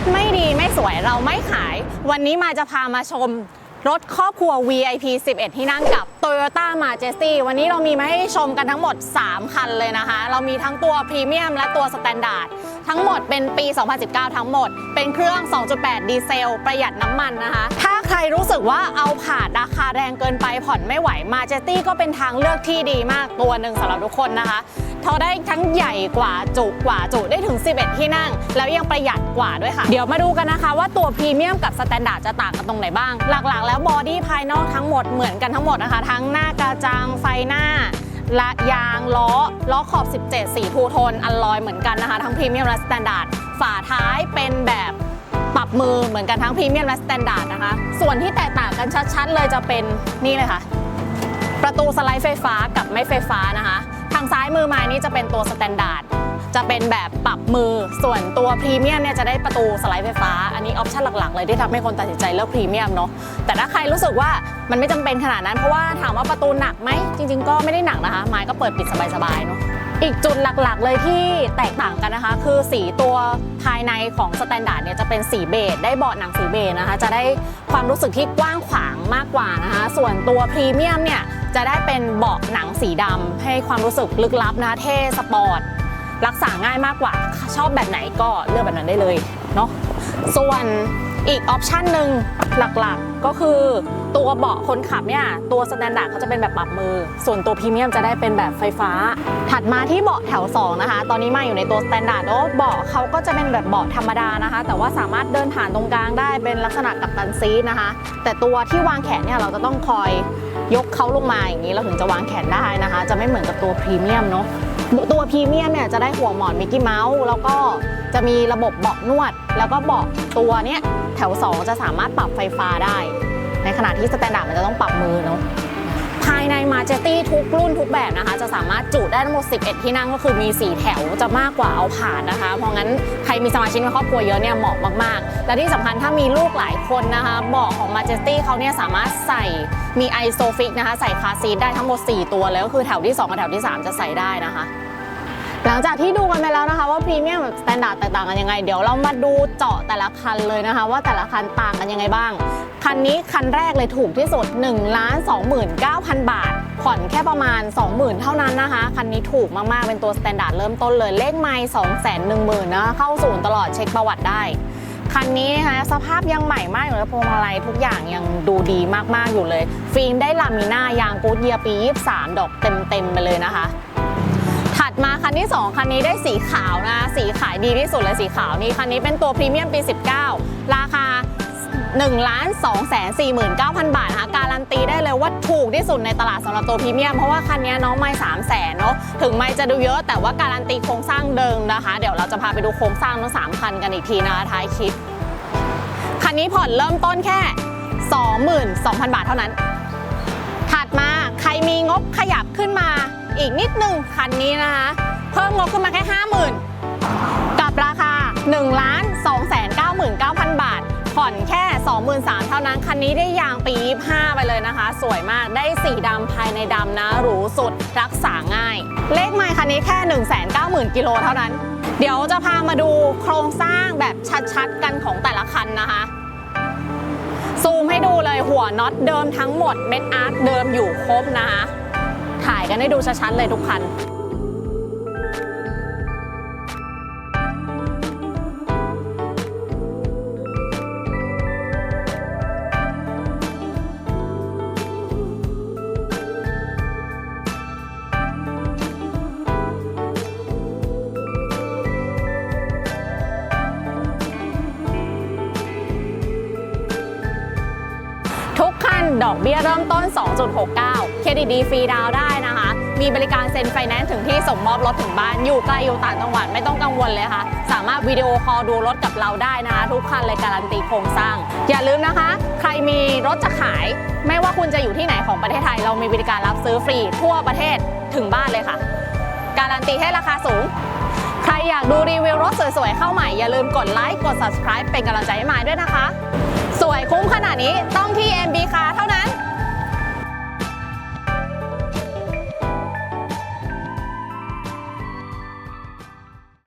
ถไม่ดีไม่สวยเราไม่ขาย วันนี้มาจะพามาชมรถครอบครัว VIP 11 ที่นั่งกับ Toyota Majesty วันนี้เรามีมาให้ชมกันทั้งหมด 3 คันเลยนะคะ เรามีทั้งตัวพรีเมียมและตัวสแตนดาร์ดทั้งหมดเป็นปี 2019 ทั้งหมด เป็นเครื่อง 2.8 ดีเซล ประหยัดน้ำมันนะคะ ถ้าใครรู้สึกว่าเอาผ่านราคาแรงเกินไปผ่อนไม่ไหว Majesty ก็เป็นทางเลือกที่ดีมากตัวหนึ่งสำหรับทุกคนนะคะ เขาได้ทั้งใหญ่กว่าจุกว่าจุได้ถึง 11 ที่นั่ง แล้วยังประหยัดกว่าด้วยค่ะ เดี๋ยวมาดูกันนะคะว่าตัวพรีเมียมกับสแตนดาร์ดจะต่างกันตรงไหนบ้าง หลักๆ แล้วบอดี้ภายนอกทั้งหมดเหมือนกันทั้งหมดนะคะ ทั้งหน้ากระจังไฟหน้าและยางล้อ ล้อขอบ 17 สีทูโทนอัลลอยเหมือนกันนะคะ ทั้งพรีเมียมและสแตนดาร์ดฝาท้ายเป็นแบบปรับมือเหมือนกันทั้งพรีเมียมและสแตนดาร์ดนะคะ ส่วนที่แตกต่างกันชัดๆ เลยจะเป็นนี่เลยค่ะ ประตูสไลด์ไฟฟ้ากับไม่ไฟฟ้านะคะางซ้ายมือมานี่จะเป็นตัวสแตนดาร์ดจะเป็นแบบปรับมือส่วนตัวพรีเมียมเนี่ยจะได้ประตูสไลด์ไฟฟ้า อันนี้ออปชั่นหลักๆ เลยที่ทำให้คนตัดสินใจเลือกพรีเมียมเนาะแต่ถ้าใครรู้สึกว่ามันไม่จำเป็นขนาดนั้นเพราะว่าถามว่าประตูหนักไหมจริง ๆ ก็ไม่ได้หนักนะคะไม้ก็เปิดปิดสบายๆเนาะอีกจุดหลักๆ เลยที่แตกต่างกันนะคะ คือสีตัว ภายในของสแตนดาร์ดเนี่ยจะเป็นสีเบจได้เบาะหนังสีเบจนะคะจะได้ความรู้สึกที่กว้างขวางมากกว่านะคะส่วนตัวพรีเมียมเนี่ยจะได้เป็นเบาะหนังสีดำให้ความรู้สึกลึกลับนะคะเท่สปอร์ตรักษาง่ายมากกว่า ชอบแบบไหนก็เลือกแบบนั้นได้เลยเนาะส่วน อีกออปชันหนึ่งหลักๆ ก็คือตัวเบาะคนขับเนี่ยตัวสแตนดาร์ดเขาจะเป็นแบบปรับมือ ส่วนตัวพรีเมียมจะได้เป็นแบบไฟฟ้า ถัดมาที่เบาะแถว 2 นะคะ ตอนนี้มาอยู่ในตัวสแตนดาร์ดแล้วเบาะเขาก็จะเป็นแบบเบาะธรรมดานะคะ แต่ว่าสามารถเดินผ่านตรงกลางได้เป็นลักษณะกับตันซีนะคะ แต่ตัวที่วางแขนเนี่ยเราจะต้องคอยยกเขาลงมาอย่างนี้เราถึงจะวางแขนได้นะคะ จะไม่เหมือนกับตัวพรีเมียมเนาะ ตัวพรีเมียมเนี่ยจะได้หัวหมอนมิกกี้เมาส์แล้วก็จะมีระบบเบาะนวด แล้วก็เบาะตัวเนี้ยแถว 2 จะสามารถปรับไฟฟ้าได้ ในขณะที่สแตนดาร์ดมันจะต้องปรับมือเนาะภายในมาเจตี้ทุกรุ่นทุกแบบนะคะ จะสามารถจุได้ทั้งหมด 11 ที่นั่งก็คือมี 4 แถวจะมากกว่าเอาผ่านนะคะ เพราะงั้นใครมีสมาชิกในครอบครัวเยอะเนี่ยเหมาะมากๆ และที่สำคัญถ้ามีลูกหลายคนนะคะเบาะของมาเจตี้เขาเนี่ยสามารถใส่มีไอโซฟิกนะคะ ใส่คาซีทได้ทั้งหมด 4 ตัวแล้วก็คือแถวที่ 2 กับแถวที่ 3 จะใส่ได้นะคะ หลังจากที่ดูกันไปแล้วนะคะว่าพรีเมียมกับสแตนดาร์ดแตกต่างกันยังไง เดี๋ยวเรามาดูเจาะแต่ละคันเลยนะคะ ว่าแต่ละคันต่างกันยังไงบ้าง คันนี้คันแรกเลยถูกที่สุด1นึ่งล้านสองหมื่นเก้าพันบาท ผ่อนแค่ประมาณ 20,000 เท่านั้นนะคะ คันนี้ถูกมากๆ เป็นตัวสแตนดาร์ดเริ่มต้นเลยเลขไมล์สองแสนหนึ่งหมื่นนะคะเข้าศูนย์ตลอดเช็คประวัติได้คันนี้นะคะสภาพยังใหม่มากอยู่เลยพวงมาลัยทุกอย่างยังดูดีมากๆอยู่เลย ฟิล์มได้ลามิน่ายางกูดเยียปี 23 ดอกเต็มๆไปเลยนะคะ ดมาคันที่ 2 คันนี้ได้สีขาวนะ สีขายดีที่สุดเลยสีขาวนี่คันนี้เป็นตัวพรีเมียมปี 19 ราคา1ล้าน2แสน49,000 บาทนะคะการันตีได้เลยว่าถูกที่สุดในตลาดสำหรับตัวพรีเมียม เพราะว่าคันนี้น้องไม่3แสนเนาะถึงไม่จะดูเยอะแต่ว่าการันตีโครงสร้างเดิมนะคะ เดี๋ยวเราจะพาไปดูโครงสร้างทั้ง3คันกันอีกทีนะคะท้ายคลิป คันนี้ผ่อนเริ่มต้นแค่ 22,000 บาทเท่านั้น ถัดมาใครมีงบขยับขึ้นมา อีกนิดหนึ่งคันนี้นะคะ เพิ่มงบขึ้นมาแค่ 50,000 กับราคา1ล้าน2แสน99,000 บาท ผ่อนแค่ 23,000เท่านั้น คันนี้ได้ยางปี 25 ไปเลยนะคะ สวยมากได้สีดำภายในดำนะ หรูสุดรักษาง่าย เลขไมล์คันนี้แค่ 190,000กิโลเท่านั้น เดี๋ยวจะพามาดูโครงสร้างแบบชัดๆกันของแต่ละคันนะคะซูมให้ดูเลยหัวน็อตเดิมทั้งหมดเม็ดอาร์คเดิมอยู่ครบนะคะ กันให้ดูชัดๆเลยทุกคัน ดอกเบี้ยเริ่มต้น 2.69 เครดิตดีฟรีดาวได้นะคะ มีบริการเซ็นไฟแนนซ์ถึงที่ส่งมอบรถถึงบ้าน อยู่ไกล้อยู่ต่างจังหวัดไม่ต้องกังวลเลยค่ะ สามารถวิดีโอคอลดูรถกับเราได้นะคะ ทุกคันเลยการันตีโครงสร้าง อย่าลืมนะคะ ใครมีรถจะขาย ไม่ว่าคุณจะอยู่ที่ไหนของประเทศไทย เรามีบริการรับซื้อฟรีทั่วประเทศถึงบ้านเลยค่ะ การันตีให้ราคาสูงใครอยากดูรีวิวรถสวยๆ เข้าใหม่ อย่าลืมกดไลค์ กด subscribe เป็นกำลังใจให้มายด้วยนะคะ สวยคุ้มขนาดนี้